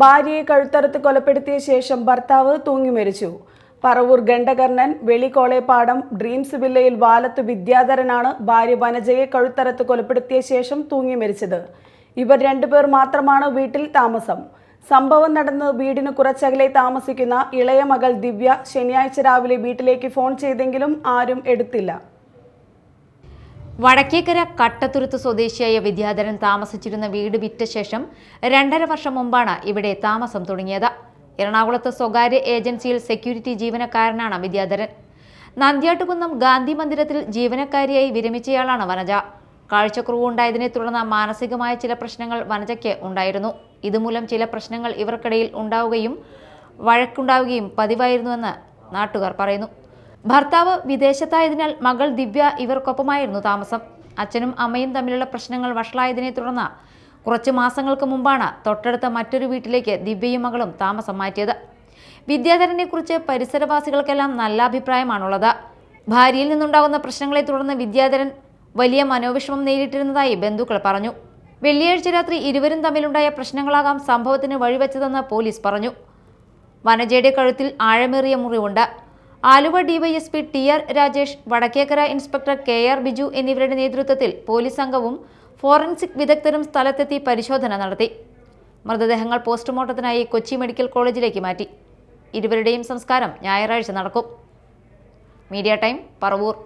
ഭാര്യയെ കഴുത്തറുത്ത് കൊലപ്പെടുത്തിയ ശേഷം ഭർത്താവ് തൂങ്ങി മരിച്ചു. പറവൂർ ഗണ്ഡകർണൻ വെളിക്കോളേപ്പാടം ഡ്രീംസ് വില്ലയിൽ വാലത്ത് വിദ്യാധരനാണ് ഭാര്യ വനജയെ കഴുത്തറുത്ത് കൊലപ്പെടുത്തിയ ശേഷം തൂങ്ങി മരിച്ചത്. ഇവർ രണ്ടുപേർ മാത്രമാണ് വീട്ടിൽ താമസം. സംഭവം നടന്ന് വീടിന് കുറച്ചകലെ താമസിക്കുന്ന ഇളയ മകൾ ദിവ്യ ശനിയാഴ്ച രാവിലെ വീട്ടിലേക്ക് ഫോൺ ചെയ്തെങ്കിലും ആരും എടുത്തില്ല. വടക്കേക്കര കട്ടത്തുരുത്ത് സ്വദേശിയായ വിദ്യാധരൻ താമസിച്ചിരുന്ന വീട് വിറ്റ ശേഷം രണ്ടര വർഷം മുമ്പാണ് ഇവിടെ താമസം തുടങ്ങിയത്. എറണാകുളത്ത് സ്വകാര്യ ഏജൻസിയിൽ സെക്യൂരിറ്റി ജീവനക്കാരനാണ് വിദ്യാധരൻ. നന്ദ്യാട്ടുകുന്നം ഗാന്ധി മന്ദിരത്തിൽ ജീവനക്കാരിയായി വിരമിച്ചയാളാണ് വനജ. കാഴ്ചക്കുറവ് കാഴ്ചക്കുറവുണ്ടായതിനെ തുടർന്ന് മാനസികമായ ചില പ്രശ്നങ്ങൾ വനജയ്ക്ക് ഉണ്ടായിരുന്നു. ഇതുമൂലം ചില പ്രശ്നങ്ങൾ ഇവർക്കിടയിൽ ഉണ്ടാവുകയും വഴക്കുണ്ടാവുകയും പതിവായിരുന്നുവെന്ന് നാട്ടുകാർ പറയുന്നു. ഭർത്താവ് വിദേശത്തായതിനാൽ മകൾ ദിവ്യ ഇവർക്കൊപ്പമായിരുന്നു താമസം. അച്ഛനും അമ്മയും തമ്മിലുള്ള പ്രശ്നങ്ങൾ വഷളായതിനെ തുടർന്ന് കുറച്ച് മാസങ്ങൾക്ക് മുമ്പാണ് തൊട്ടടുത്ത മറ്റൊരു വീട്ടിലേക്ക് ദിവ്യയും മകളും താമസം മാറ്റിയത്. വിദ്യാധരനെക്കുറിച്ച് പരിസരവാസികൾക്കെല്ലാം നല്ല അഭിപ്രായമാണുള്ളത്. ഭാര്യയിൽ നിന്നുണ്ടാകുന്ന പ്രശ്നങ്ങളെ തുടർന്ന് വിദ്യാധരൻ വലിയ മനോവിഷമം നേരിട്ടിരുന്നതായി ബന്ധുക്കൾ പറഞ്ഞു. വെള്ളിയാഴ്ച രാത്രി ഇരുവരും തമ്മിലുണ്ടായ പ്രശ്നങ്ങളാകാം സംഭവത്തിന് വഴിവെച്ചതെന്ന് പോലീസ് പറഞ്ഞു. വനജയുടെ കഴുത്തിൽ ആഴമേറിയ മുറിവുണ്ട്. Aluva DYSP T R Rajesh Vadakkekara inspector K R Biju എന്നിവരുടെ നേതൃത്വത്തിൽ പോലീസ് സംഘവും ഫോറൻസിക് വിദഗ്ധരും സ്ഥലത്തെത്തി പരിശോധന നടത്തി. മൃതദേഹങ്ങൾ പോസ്റ്റ്മോർട്ടത്തിനായി കൊച്ചി മെഡിക്കൽ കോളേജിലേക്ക് മാറ്റി. ഇരുവരുടെയും സംസ്കാരം ഞായറാഴ്ച നടക്കും. Media time Paravur.